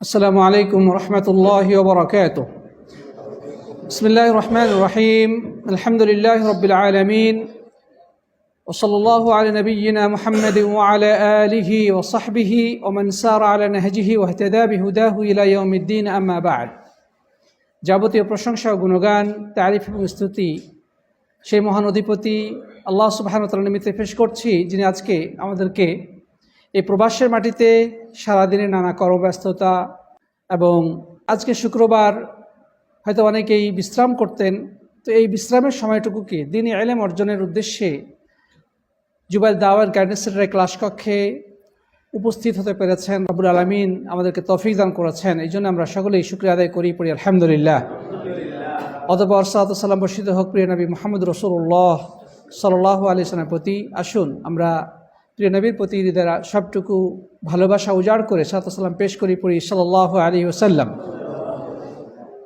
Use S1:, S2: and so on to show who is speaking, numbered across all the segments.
S1: السلام عليكم ورحمة الله وبركاته بسم الله الرحمن الرحيم الحمد لله رب العالمين وصلى الله على نبينا محمد وعلى آله وصحبه ومن سار على نهجه واهتدى بهداه إلى يوم الدين أما بعد যাবতীয় প্রশংসা ও গুণগান তারিফ এবং স্তুতি সেই মহান অধিপতি আল্লাহ সুবাহানতাল নিমিত্তে পেশ করছি যিনি আজকে আমাদেরকে এই প্রবাসের মাটিতে সারাদিনের নানা কর্মব্যস্ততা এবং আজকে শুক্রবার হয়তো অনেকেই বিশ্রাম করতেন, তো এই বিশ্রামের সময়টুকুকে দিনই এলেম অর্জনের উদ্দেশ্যে জুবাইল দাওয়ার গাইডেন্স সেন্টারের ক্লাস কক্ষে উপস্থিত হতে পেরেছেন আবুল আলমিন, আমাদেরকে তফিক দান করেছেন। এই জন্য আমরা সকলেই শুক্রিয়া আদায় করি, পড়ি আলহামদুলিল্লাহ। অতপর সালাম বর্ষিত হক প্রিয় নবী মোহাম্মদ রসুল্লাহ সাল্লাহ আলি সালামের প্রতি। আসুন আমরা প্রিয় নবীর প্রতি হৃদয়ের সবটুকু ভালোবাসা উজাড় করে সালাম পেশ করি পড়ি সাল্লাহ আলী ওসাল্লাম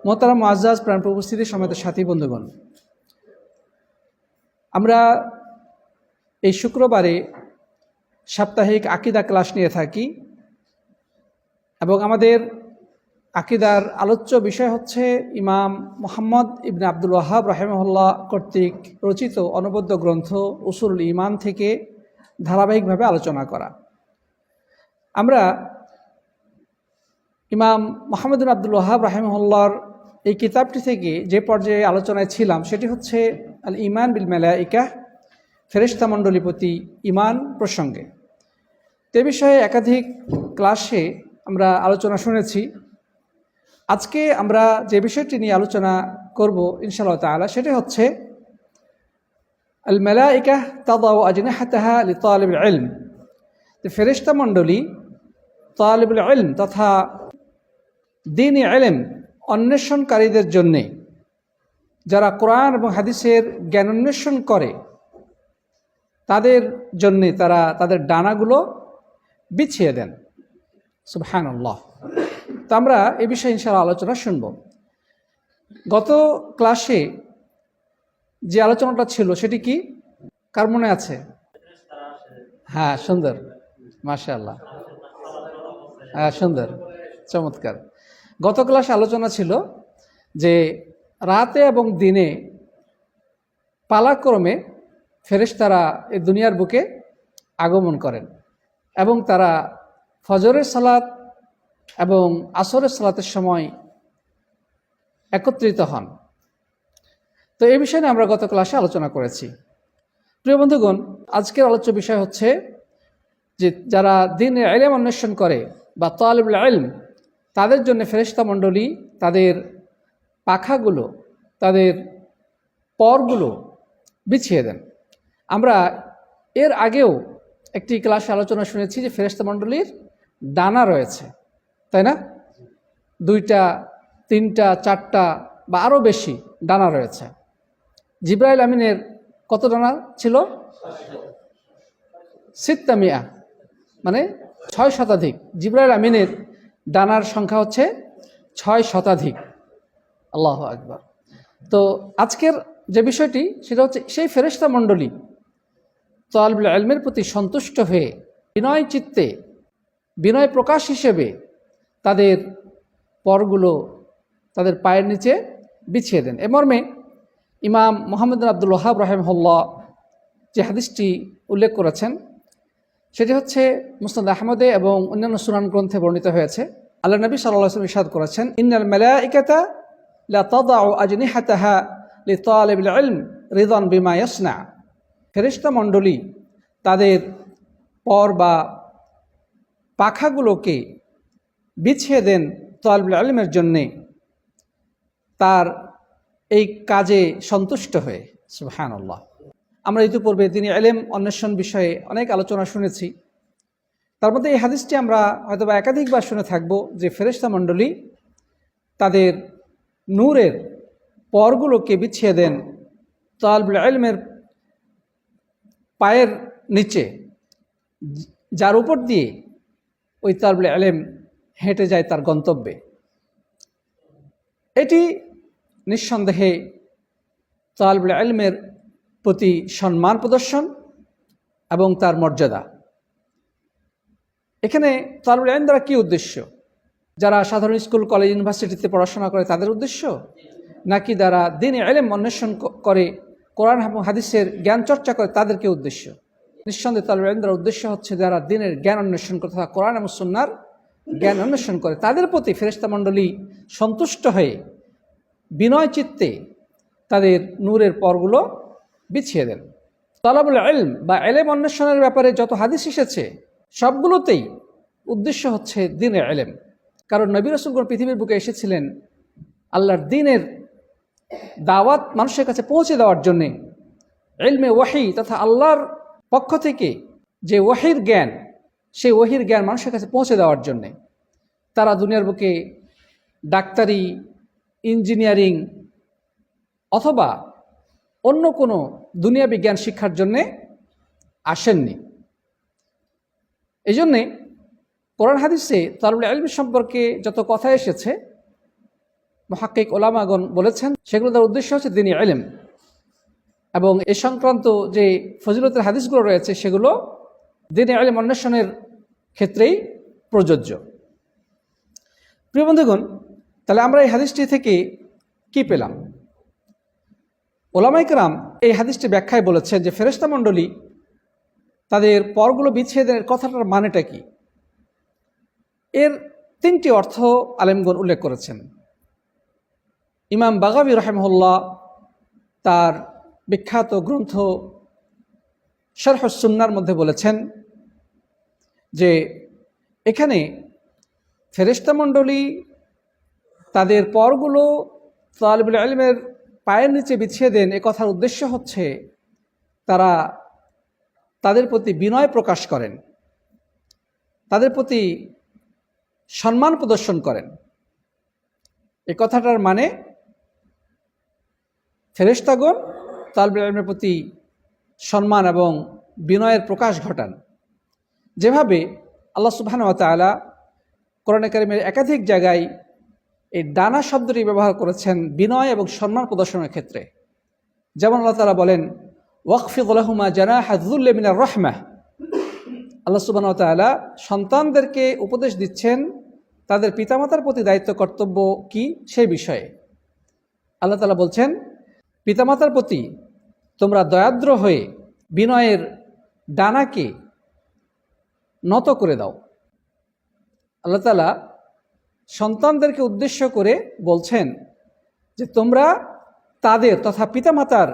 S1: মোহতারাম আজাজ প্রাণ উপস্থিতি সমেত সাথী বন্ধুগণ, আমরা এই শুক্রবারে সাপ্তাহিক আকিদা ক্লাস নিয়ে থাকি এবং আমাদের আকিদার আলোচ্য বিষয় হচ্ছে ইমাম মোহাম্মদ ইবনে আব্দুল ওয়াহাব রাহেমহল্লা কর্তৃক রচিত অনবদ্য গ্রন্থ উসুল ইমান থেকে ধারাবাহিকভাবে আলোচনা করা। আমরা ইমাম মোহাম্মদ আব্দুল ওয়াহাব রাহেমহল্লার এই কিতাবটি থেকে যে পর্যায়ে আলোচনায় ছিলাম, সেটি হচ্ছে আল ইমান বিল মেলাইকা ফেরিস্তা মণ্ডলী প্রতি ইমান প্রসঙ্গে। তে বিষয়ে একাধিক ক্লাসে আমরা আলোচনা শুনেছি। আজকে আমরা যে বিষয়টি নিয়ে আলোচনা করব ইনশাআল্লাহ তালা সেটি হচ্ছে আল মেলাইকা তাদাউ আজনাহাতাহা লি তালিব ইলম ফেরিস্তা মণ্ডলী তালিবুল ইলম তথা দিন এলেম অন্বেষণকারীদের জন্যে যারা কোরআন এবং হাদিসের জ্ঞান অন্বেষণ করে, তাদের জন্যে তারা তাদের ডানাগুলো বিছিয়ে দেন। সুবহানাল্লাহ। তো আমরা এ বিষয়ে ইনশাআল্লাহ আলোচনা শুনব। গত ক্লাসে যে আলোচনাটা ছিল সেটি কি? কার মনে আছে? হ্যাঁ সুন্দর। মাশাআল্লাহ। হ্যাঁ সুন্দর। চমৎকার। গত ক্লাসে আলোচনা ছিল যে রাতে এবং দিনে পালাক্রমে ফেরেশতারা এ দুনিয়ার বুকে আগমন করেন এবং তারা ফজরের সালাত এবং আসরের সালাতের সময় একত্রিত হন। তো এই বিষয়ে আমরা গত ক্লাসে আলোচনা করেছি। প্রিয় বন্ধুগণ, আজকের আলোচ্য বিষয় হচ্ছে যে যারা দিনের এলেম অন্বেষণ করে বা তালিবুল এলম তাদের জন্য ফেরেস্তা মণ্ডলী তাদের পাখাগুলো, তাদের পরগুলো বিছিয়ে দেন। আমরা এর আগেও একটি ক্লাসে আলোচনা শুনেছি যে ফেরেস্তা মণ্ডলীর ডানা রয়েছে, তাই না? দুইটা, তিনটা, চারটা বা আরও বেশি ডানা রয়েছে। জিব্রাইল আমিনের কত ডানা ছিল? সিত্তামিয়া মানে ছয় শতাধিক। জিব্রাইল আমিনের ডানার সংখ্যা হচ্ছে ছয় শতাধিক। আল্লাহ আকবর। তো আজকের যে বিষয়টি, সেটা হচ্ছে সেই ফেরেস্তা মণ্ডলী তালবুল আলমের প্রতি সন্তুষ্ট হয়ে বিনয় চিত্তে, বিনয় প্রকাশ হিসেবে তাদের পরগুলো তাদের পায়ের নিচে বিছিয়ে দেন। এ মর্মে ইমাম মোহাম্মদ আব্দুল ওহাব রহেমহল্লা যে হাদিসটি উল্লেখ করেছেন, সেটি হচ্ছে মুস্তাদ আহমদে এবং অন্যান্য সুনান গ্রন্থে বর্ণিত হয়েছে। আল্লাহ নবী সাল্লাহ ইসাদ করেছেন, ইন্নাল মেলাইকাতা লা ফেরেশতা মণ্ডলী তাদের পর বা পাখাগুলোকে বিছিয়ে দেন তালবুল আলমের জন্যে। তার এই কাজে সন্তুষ্ট হয়ে সুহান আল্লাহ আমরা ইতিপূর্বে তিনি এলেম অন্বেষণ বিষয়ে অনেক আলোচনা শুনেছি। তার মধ্যে এই হাদিসটি আমরা হয়তো বা একাধিকবার শুনে থাকব যে ফেরেস্তা মণ্ডলী তাদের নূরের পরগুলোকে বিছিয়ে দেন তালবুল আলমের পায়ের নিচে, যার উপর দিয়ে ওই তালবুল আলেম হেঁটে যায় তার গন্তব্যে। এটি নিঃসন্দেহে তালবুল আলমের প্রতি সম্মান প্রদর্শন এবং তার মর্যাদা। এখানে তালবুল আইন দ্বারা কী উদ্দেশ্য? যারা সাধারণ স্কুল, কলেজ, ইউনিভার্সিটিতে পড়াশোনা করে তাদের উদ্দেশ্য? নাকি যারা দিন এলেম অন্বেষণ করে, কোরআন এবং হাদিসের জ্ঞান চর্চা করে তাদেরকে উদ্দেশ্য? নিঃসন্দেহে তালবেন্দ্রের উদ্দেশ্য হচ্ছে যারা দিনের জ্ঞান অন্বেষণ করে তথা কোরআন এবং সুন্নার জ্ঞান অন্বেষণ করে, তাদের প্রতি ফেরেস্তা মণ্ডলী সন্তুষ্ট হয়ে বিনয় চিত্তে তাদের নূরের পরগুলো বিছিয়ে দেন। তলাবুল এলম বা এলেম অন্বেষণের ব্যাপারে যত হাদিস এসেছে, সবগুলোতেই উদ্দেশ্য হচ্ছে দিনের এলেম কারণ নবী রসুলগণ পৃথিবীর বুকে এসেছিলেন, আল্লাহর দিনের দাওয়াত মানুষের কাছে পৌঁছে দেওয়ার জন্যে এলমে ওয়াহি তথা আল্লাহর পক্ষ থেকে যে ওয়াহির জ্ঞান, সেই ওয়াহির জ্ঞান মানুষের কাছে পৌঁছে দেওয়ার জন্যে তারা দুনিয়ার বুকে ডাক্তারি ইঞ্জিনিয়ারিং অথবা অন্য কোনো দুনিয়া বিজ্ঞান শিক্ষার জন্যে আসেননি। এই জন্যে কোরআন হাদিসে তারুল আলম সম্পর্কে যত কথা এসেছে, মহাক্কিক ওলামাগণ বলেছেন, সেগুলো তার উদ্দেশ্য হচ্ছে দিনী এলেম এবং এ সংক্রান্ত যে ফজিলতের হাদিসগুলো রয়েছে, সেগুলো দিনী আলেম অন্বেষণের ক্ষেত্রেই প্রযোজ্য। প্রিয় বন্ধুগণ তাহলে আমরা এই হাদিসটি থেকে কি পেলাম? ওলামাইকরাম এই হাদিসটি ব্যাখ্যায় বলেছেন যে ফেরেস্তা মণ্ডলী তাদের পরগুলো বিছিয়ে দেন কথাটার মানেটা কি? এর তিনটি অর্থ আলেমগণ উল্লেখ করেছেন। ইমাম বাগাবি রহেমহল্লা তার বিখ্যাত গ্রন্থ শরহসুন্নার মধ্যে বলেছেন যে, এখানে ফেরেস্তা মণ্ডলী তাদের পরগুলো তালিবুল আলমের পায়ের নিচে বিছিয়ে দেন। এ কথার উদ্দেশ্য হচ্ছে, তারা তাদের প্রতি বিনয় প্রকাশ করেন। তাদের প্রতি সম্মান প্রদর্শন করেন। এ কথাটার মানে ফেরেস্তাগণ তালবুল আলমের প্রতি সম্মান এবং বিনয়ের প্রকাশ ঘটান। যেভাবে আল্লাহ সুবহান তালা কোরআন কারিমের একাধিক জায়গায় এই ডানা শব্দটি ব্যবহার করেছেন বিনয় এবং সম্মান প্রদর্শনের ক্ষেত্রে। যেমন আল্লাহ তালা বলেন ওয়াকফিকুল্লাহুমা জানা হাজুল্লে মিনার রহমা। আল্লাহ সুবাহ তালা সন্তানদেরকে উপদেশ দিচ্ছেন, তাদের পিতামাতার প্রতি দায়িত্ব কর্তব্য কি সেই বিষয়ে। আল্লাহ তালা বলছেন, পিতামাতার প্রতি তোমরা দয়াদ্র হয়ে বিনয়ের ডানাকে নত করে দাও। আল্লাহ তালা সন্তানদেরকে উদ্দেশ্য করে বলছেন যে তোমরা তাদের তথা পিতামাতার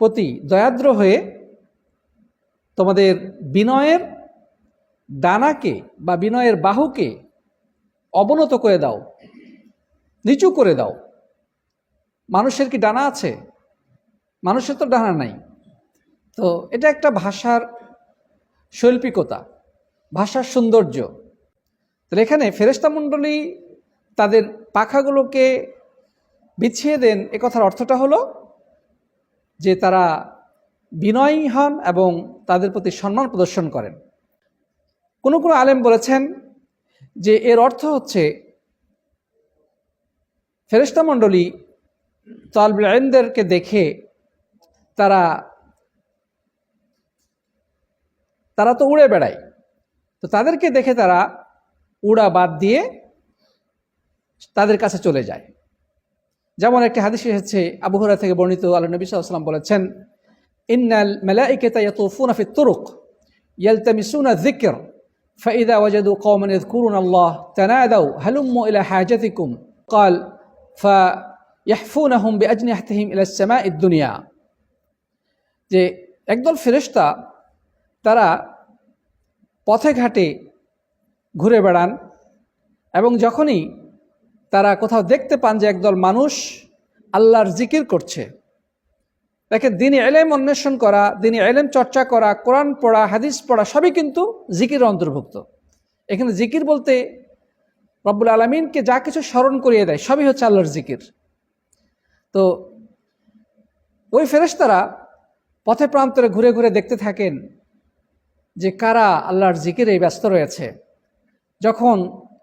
S1: প্রতি দয়াদ্র হয়ে তোমাদের বিনয়ের ডানাকে বা বিনয়ের বাহুকে অবনত করে দাও, নিচু করে দাও। মানুষের কি ডানা আছে? মানুষের তো ডানা নাই। তো এটা একটা ভাষার শৈল্পিকতা, ভাষার সৌন্দর্য। তো এখানে ফেরেস্তা মণ্ডলী তাদের পাখাগুলোকে বিছিয়ে দেন। এ কথার অর্থটা হলো যে তারা বিনয়ী হন এবং তাদের প্রতি সম্মান প্রদর্শন করেন। কোনো কোনো আলেম বলেছেন যে এর অর্থ হচ্ছে ফেরেস্তা মণ্ডলী তালবুল দেখে তারা তারা তো উড়ে বেড়ায়। তো তাদেরকে দেখে তারা উড়া বাদ দিয়ে তাদের কাছে চলে যায় যেমন একটি হাদিস এসেছে আবু হুরা থেকে বর্ণিত আল্লাহ নবী সাল্লাম বলেছেন ইন্নাল মালাইকাতা ইয়াতুফুনা ফি তুরুক ইয়ালতামিসুনা যিকর فإذا وجدوا قوما يذكرون الله تنادوا هلموا إلى حاجتكم قال فيحفونهم بأجنحتهم إلى السماء الدنيا যে একদল ফেরেশতা তারা পথে ঘাটে ঘুরে বেড়ান। এবং যখনই তারা কোথাও দেখতে পান যে একদল মানুষ আল্লাহর জিকির করছে, দেখে দিনে এলেম অন্বেষণ করা, দিনে এলেম চর্চা করা, কোরআন পড়া, হাদিস পড়া, সবই কিন্তু জিকির অন্তর্ভুক্ত। এখানে জিকির বলতে রব্বুল আলমিনকে যা কিছু স্মরণ করিয়ে দেয়, সবই হচ্ছে আল্লাহর জিকির। তো ওই ফেরেশতারা পথে প্রান্তরে ঘুরে ঘুরে দেখতে থাকেন যে কারা আল্লাহর জিকিরে ব্যস্ত রয়েছে। যখন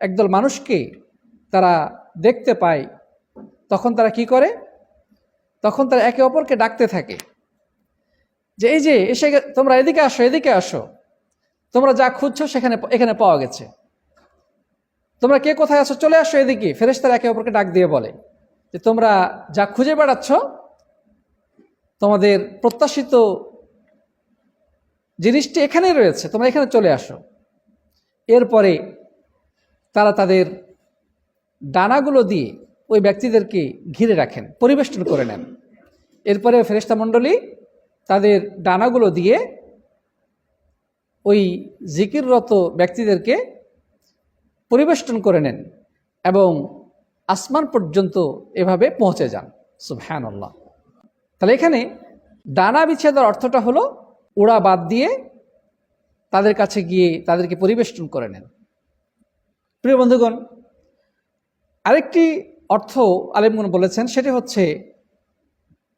S1: একদল মানুষকে তারা দেখতে পায়, তখন তারা কি করে? তখন তারা একে অপরকে ডাকতে থাকে। যে এই যে এসে তোমরা এদিকে আসো এদিকে আসো। তোমরা যা খুঁজছো সেখানে এখানে পাওয়া গেছে। তোমরা কে কোথায় আসো চলে আসো এদিকে। ফেরেশতারা একে অপরকে ডাক দিয়ে বলে যে, তোমরা যা খুঁজে বেড়াচ্ছ, তোমাদের প্রত্যাশিত জিনিসটি এখানেই রয়েছে। তোমরা এখানে চলে আসো। এরপরে তারা তাদের ডানাগুলো দিয়ে ওই ব্যক্তিদেরকে ঘিরে রাখেন, পরিবেষ্টন করে নেন। এরপরে ফেরেশতা মণ্ডলী তাদের ডানাগুলো দিয়ে ওই জিকিররত ব্যক্তিদেরকে পরিবেষ্টন করে নেন এবং আসমান পর্যন্ত এভাবে পৌঁছে যান। সুবহান আল্লাহ তাহলে এখানে ডানা বিছিয়ে অর্থটা হলো ওড়া বাদ দিয়ে তাদের কাছে গিয়ে তাদেরকে পরিবেষ্টন করে নেন। প্রিয় বন্ধুগণ, আরেকটি অর্থ আলেমগুন বলেছেন, সেটি হচ্ছে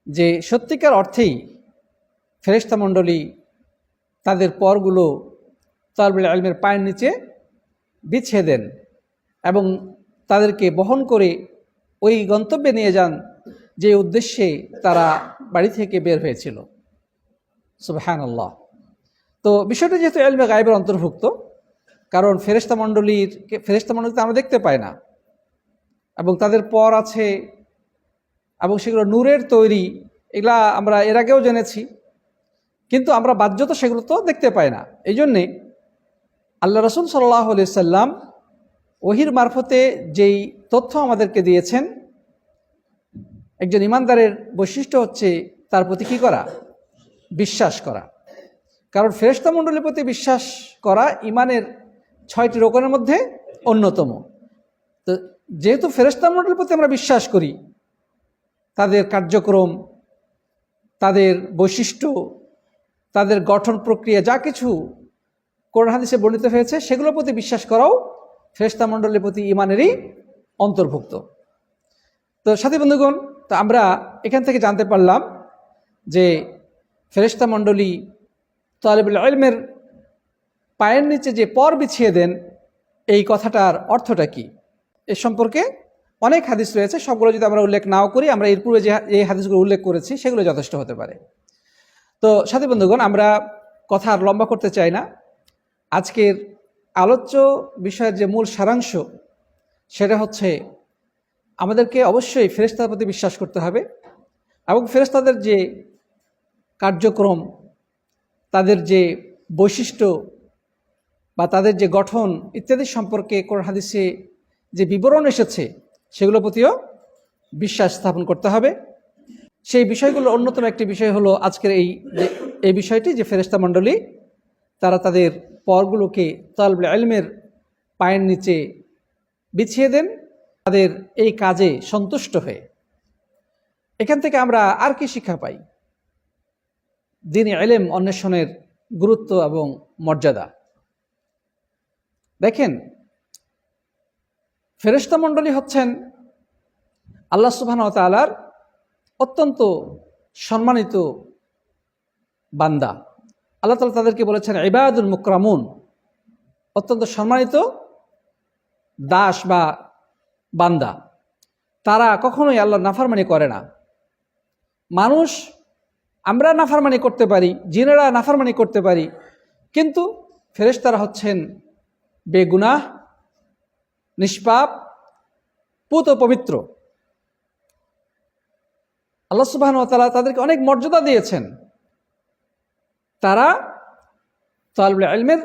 S1: যে সত্যিকার অর্থেই ফেরেস্তা মণ্ডলী তাদের পরগুলো তালবুল আলমের পায়ের নিচে বিছিয়ে দেন এবং তাদেরকে বহন করে ওই গন্তব্যে নিয়ে যান যে উদ্দেশ্যে তারা বাড়ি থেকে বের হয়েছিল। সুবহান আল্লাহ তো বিষয়টি যেহেতু এলমে গায়েবের অন্তর্ভুক্ত কারণ ফেরেস্তা মণ্ডলীর ফেরেস্তা মণ্ডলী তো আমরা দেখতে পাই না। এবং তাদের পর আছে, এবং সেগুলো নূরের তৈরি, এগুলা আমরা এর আগেও জেনেছি। কিন্তু আমরা বাহ্যত সেগুলো তো দেখতে পাই না। এই জন্যে আল্লাহ রসুল সাল্লাহ সাল্লাম ওহির মারফতে যেই তথ্য আমাদেরকে দিয়েছেন, একজন ইমানদারের বৈশিষ্ট্য হচ্ছে তার প্রতি কী করা? বিশ্বাস করা। কারণ ফেরেস্তা মণ্ডলীর প্রতি বিশ্বাস করা ইমানের ছয়টি রোকনের মধ্যে অন্যতম। তো যেহেতু ফেরেস্তা মণ্ডলীর প্রতি আমরা বিশ্বাস করি, তাদের কার্যক্রম, তাদের বৈশিষ্ট্য, তাদের গঠন প্রক্রিয়া যা কিছু কোরআন হাদিসে বর্ণিত হয়েছে, সেগুলোর প্রতি বিশ্বাস করাও ফেরেস্তা মণ্ডলের প্রতি ইমানেরই অন্তর্ভুক্ত। তো সাথী বন্ধুগণ, তো আমরা এখান থেকে জানতে পারলাম যে ফেরেস্তা মণ্ডলী তালেবুল আলমের পায়ের নিচে যে পর বিছিয়ে দেন, এই কথাটার অর্থটা কি? এ সম্পর্কে অনেক হাদিস রয়েছে, সবগুলো যদি আমরা উল্লেখ নাও করি, আমরা এর পূর্বে যে এই হাদিসগুলো উল্লেখ করেছি, সেগুলো যথেষ্ট হতে পারে। তো সাথী বন্ধুগণ, আমরা কথা আর লম্বা করতে চাই না। আজকের আলোচ্য বিষয়ের যে মূল সারাংশ, সেটা হচ্ছে আমাদেরকে অবশ্যই ফেরেস্তার প্রতি বিশ্বাস করতে হবে এবং ফেরেস্তাদের যে কার্যক্রম, তাদের যে বৈশিষ্ট্য বা তাদের যে গঠন ইত্যাদি সম্পর্কে কোরআন হাদিসে যে বিবরণ এসেছে সেগুলোর প্রতিও বিশ্বাস স্থাপন করতে হবে। সেই বিষয়গুলোর অন্যতম একটি বিষয় হলো আজকের এই এই বিষয়টি যে ফেরেস্তা মণ্ডলী, তারা তাদের পরগুলোকে তালবুল আলমের পায়ের নিচে বিছিয়ে দেন, তাদের এই কাজে সন্তুষ্ট হয়ে। এখান থেকে আমরা আর কি শিক্ষা পাই? দিনে এলেম অন্বেষণের গুরুত্ব এবং মর্যাদা। দেখেন ফেরেস্তা মণ্ডলী হচ্ছেন আল্লাহ সুবাহ তালার অত্যন্ত সম্মানিত বান্দা। আল্লাহ তালা তাদেরকে বলেছেন, ইবাদুল মুকরামুন অত্যন্ত সম্মানিত দাস বা বান্দা। তারা কখনোই আল্লাহ নাফারমানি করে না। মানুষ, আমরা নাফারমানি করতে পারি, জিনেরা নাফারমানি করতে পারি, কিন্তু ফেরেশতারা হচ্ছেন বেগুনাহ নিষ্পাপ, পুত পবিত্র। আল্লাহ সুবাহ তালা তাদেরকে অনেক মর্যাদা দিয়েছেন। তারা তালবুল আলমের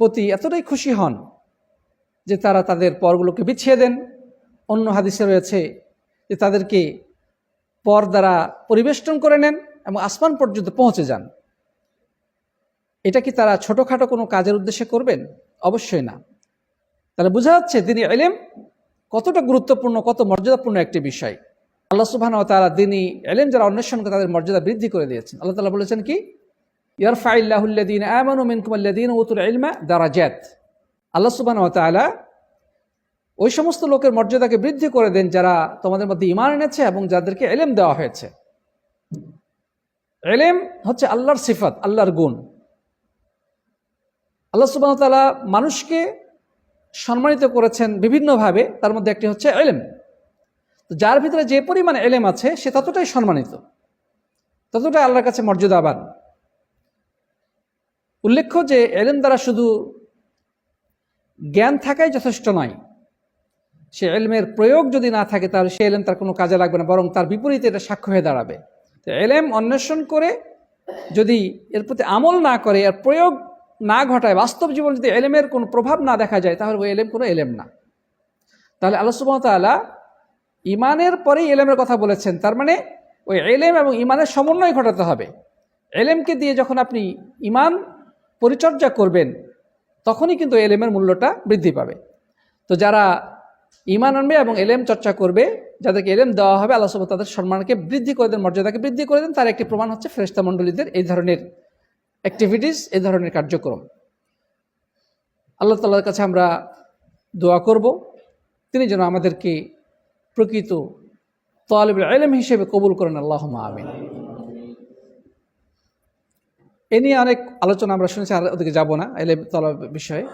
S1: প্রতি এতটাই খুশি হন যে তারা তাদের পরগুলোকে বিছিয়ে দেন। অন্য হাদিসে রয়েছে যে তাদেরকে পর দ্বারা পরিবেষ্টন করে নেন এবং আসমান পর্যন্ত পৌঁছে যান। এটা কি তারা ছোটোখাটো কোনো কাজের উদ্দেশ্যে করবেন? অবশ্যই না। তাহলে বোঝা যাচ্ছে তিনি এলেম কতটা গুরুত্বপূর্ণ, কত মর্যাদাপূর্ণ একটি বিষয়। আল্লাহ সুবাহ তারা দিনই এলেম যারা অন্বেষণ করে তাদের মর্যাদা বৃদ্ধি করে দিয়েছেন। আল্লাহ তালা বলেছেন কি? ইয়ারফাইল্লাহুল্লাদিন আমানু মিনকুমাল্লাদিন উতুল ইলমা দারাজাত। আল্লাহ সুবাহ তালা ওই সমস্ত লোকের মর্যাদাকে বৃদ্ধি করে দেন যারা তোমাদের মধ্যে ইমান এনেছে এবং যাদেরকে এলেম দেওয়া হয়েছে। এলেম হচ্ছে আল্লাহর সিফাত, আল্লাহর গুণ। আল্লাহ সুবাহ তালা মানুষকে সম্মানিত করেছেন বিভিন্নভাবে, তার মধ্যে একটি হচ্ছে এলেম তো যার ভিতরে যে পরিমাণ এলেম আছে, সে ততটাই সম্মানিত। ততটাই আল্লাহর কাছে মর্যাদাবান। উল্লেখ্য যে এলেম দ্বারা শুধু জ্ঞান থাকাই যথেষ্ট নয়, সে এলমের প্রয়োগ যদি না থাকে, তাহলে সে এলেম তার কোনো কাজে লাগবে না, বরং তার বিপরীতে এটা সাক্ষ্য হয়ে দাঁড়াবে। তো এলেম অন্বেষণ করে যদি এর প্রতি আমল না করে আর প্রয়োগ না ঘটায়, বাস্তব জীবন যদি এলেমের কোনো প্রভাব না দেখা যায়, তাহলে ওই এলেম কোনো এলেম না। তাহলে আল্লাহ ইমানের পরেই এলেমের কথা বলেছেন, তার মানে ওই এলেম এবং ইমানের সমন্বয় ঘটাতে হবে। এলেমকে দিয়ে যখন আপনি ইমান পরিচর্যা করবেন, তখনই কিন্তু এলেমের মূল্যটা বৃদ্ধি পাবে। তো যারা ইমান আনবে এবং এলেম চর্চা করবে, যাদেরকে এলেম দেওয়া হবে, আল্লাহ সব তাদের সম্মানকে বৃদ্ধি করে দেন, মর্যাদাকে বৃদ্ধি করে দেন, তার একটি প্রমাণ হচ্ছে ফেরেস্তা মণ্ডলীদের এই ধরনের অ্যাক্টিভিটিস এ ধরনের কার্যক্রম। আল্লাহ তাল্লার কাছে আমরা দোয়া করব। তিনি যেন আমাদেরকে প্রকৃত তালেব এলেম হিসেবে কবুল করেন। আল্লাহ আমিন। এ নিয়ে অনেক আলোচনা আমরা শুনেছি, আর ওদিকে যাব না এলেম তলব বিষয়ে।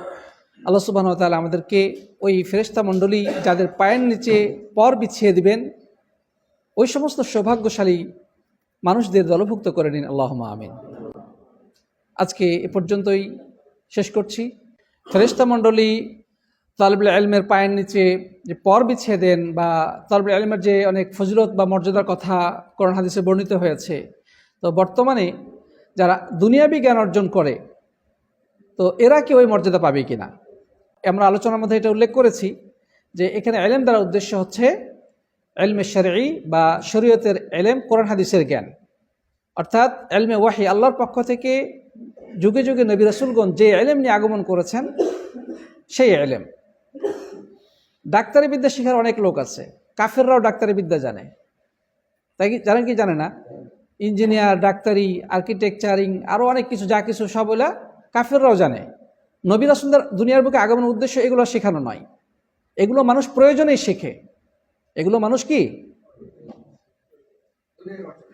S1: আল্লাহ সুবাহ তালা আমাদেরকে ওই ফেরেস্তা মণ্ডলী যাদের পায়ের নিচে পর বিছিয়ে দিবেন, ওই সমস্ত সৌভাগ্যশালী মানুষদের দলভুক্ত করে নিন। আল্লাহ আমিন। আজকে এ পর্যন্তই শেষ করছি। ফেরেস্তা মণ্ডলী তালবুল আলমের পায়ের নিচে যে পর বিছিয়ে দেন বা তালবুল আলমের যে অনেক ফজলত বা মর্যাদার কথা করোন হাদিসে বর্ণিত হয়েছে, তো বর্তমানে যারা দুনিয়াবি জ্ঞান অর্জন করে, তো এরা কি ওই মর্যাদা পাবে কিনা? আমরা আলোচনার মধ্যে এটা উল্লেখ করেছি যে এখানে এলেম দ্বারা উদ্দেশ্য হচ্ছে এলমে শরী বা শরীয়তের এলেম কোরআন হাদিসের জ্ঞান। অর্থাৎ এলমে ওয়াহি আল্লাহর পক্ষ থেকে যুগে যুগে নবী রসুলগঞ্জ যে এলেম নিয়ে আগমন করেছেন, সেই এলেম। ডাক্তারি বিদ্যা শেখার অনেক লোক আছে, কাফেররাও ডাক্তারি বিদ্যা জানে। তাই কি জানেন কি জানে না? ইঞ্জিনিয়ার, ডাক্তারি, আর্কিটেকচারিং আরও অনেক কিছু, যা কিছু সব ওলা কাফেররাও জানে। নবী রাসুলদার দুনিয়ার বুকে আগমনের উদ্দেশ্য এগুলো শেখানো নয়। এগুলো মানুষ প্রয়োজনেই শেখে। এগুলো মানুষ কি?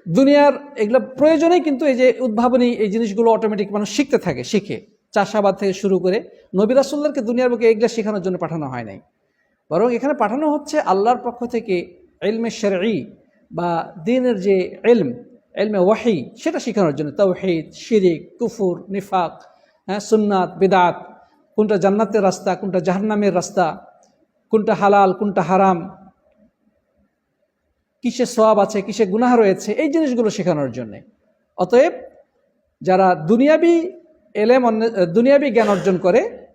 S1: দুনিয়ার এগুলো প্রয়োজনেই কিন্তু এই যে উদ্ভাবনী এই জিনিসগুলো অটোমেটিক মানুষ শিখতে থাকে, শিখে। চাষাবাদ থেকে শুরু করে নবী রাসুল্লাহকে দুনিয়ার বুকে এগুলো শেখানোর জন্য পাঠানো হয় নাই। বরং এখানে পাঠানো হচ্ছে আল্লাহর পক্ষ থেকে এলমে শেরই বা দিনের যে এলম এলমে ওয়াহি, সেটা শেখানোর জন্য। তৌহিদ শিরিক, কুফুর, নিফাক হ্যাঁ সুন্নাত, বেদাত, কোনটা জান্নাতের রাস্তা, কোনটা জাহান্নামের রাস্তা, কোনটা হালাল, কোনটা হারাম কিসে সোয়াব আছে কিসে গুনাহ রয়েছে, এই জিনিসগুলো শেখানোর জন্যে। অতএব, যারা দুনিয়াবি এলেম দুনিয়াবি জ্ঞান অর্জন করে,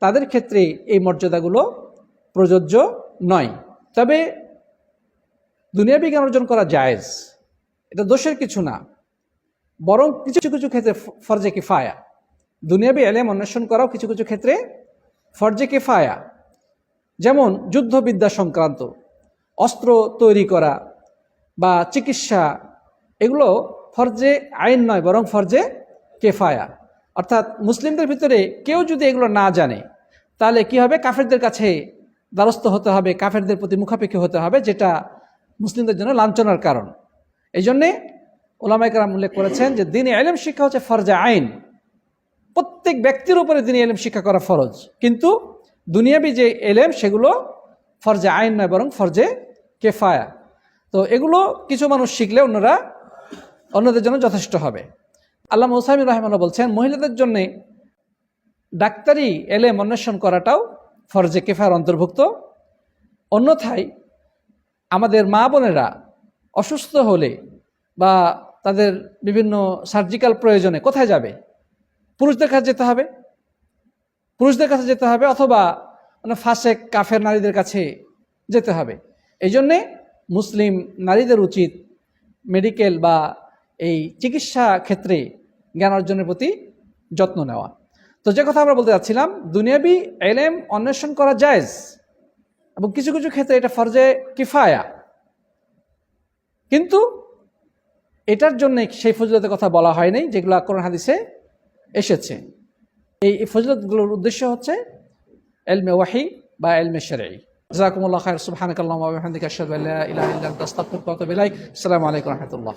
S1: তাদের ক্ষেত্রে এই মর্যাদাগুলো প্রযোজ্য নয়। তবে দুনিয়াবি জ্ঞান অর্জন করা জায়েজ। এটা দোষের কিছু না। বরং কিছু কিছু ক্ষেত্রে ফরজে কিফায়া। দুনিয়াবি এলেম অন্বেষণ করাও কিছু কিছু ক্ষেত্রে ফরজে কিফায়া। যেমন যুদ্ধবিদ্যা সংক্রান্ত। অস্ত্র তৈরি করা বা চিকিৎসা, এগুলো ফরজে আইন নয়, বরং ফরজে কেফায়া। অর্থাৎ মুসলিমদের ভিতরে কেউ যদি এগুলো না জানে, তাহলে কি হবে? কাফেরদের কাছে দ্বারস্থ হতে হবে, কাফেরদের প্রতি মুখাপেক্ষি হতে হবে, যেটা মুসলিমদের জন্য লাঞ্ছনার কারণ। এই জন্যে ওলামাইকার উল্লেখ করেছেন যে দিনে এলেম শিক্ষা হচ্ছে ফরজে আইন। প্রত্যেক ব্যক্তির উপরে দিনে এলেম শিক্ষা করা ফরজ। কিন্তু দুনিয়াবি যে এলেম, সেগুলো ফরজে আইন নয়, বরং ফরজে কেফায়া। তো এগুলো কিছু মানুষ শিখলে অন্যরা অন্যদের জন্য যথেষ্ট হবে। আল্লাহ মোসাইম রহমানা বলছেন, মহিলাদের জন্যে ডাক্তারি এলেম অন্বেষণ করাটাও ফরজে কেফার অন্তর্ভুক্ত। অন্যথায় আমাদের মা বোনেরা অসুস্থ হলে বা তাদের বিভিন্ন সার্জিক্যাল প্রয়োজনে কোথায় যাবে? পুরুষদের কাছে যেতে হবে? পুরুষদের কাছে যেতে হবে? অথবা মানে ফাঁসেক কাফের নারীদের কাছে যেতে হবে? এই জন্যে মুসলিম নারীদের উচিত মেডিকেল বা এই চিকিৎসা ক্ষেত্রে জ্ঞান অর্জনের প্রতি যত্ন নেওয়া। তো যে কথা আমরা বলতে যাচ্ছিলাম, দুনিয়াবি এলেম অন্বেষণ করা জায়জ এবং কিছু কিছু ক্ষেত্রে এটা ফরজে কিফায়া। কিন্তু এটার জন্য সেই ফজলতের কথা বলা হয়নি যেগুলো কোরআন হাদিসে এসেছে। এই ফজলতগুলোর উদ্দেশ্য হচ্ছে এলমে ওয়াহি বা এলমে শরাই جزاكم الله خير. سبحانك اللهم وبحمدك أشهد أن لا إله إلا أنت أستغفرك وأتوب إليك. السلام عليكم ورحمة الله.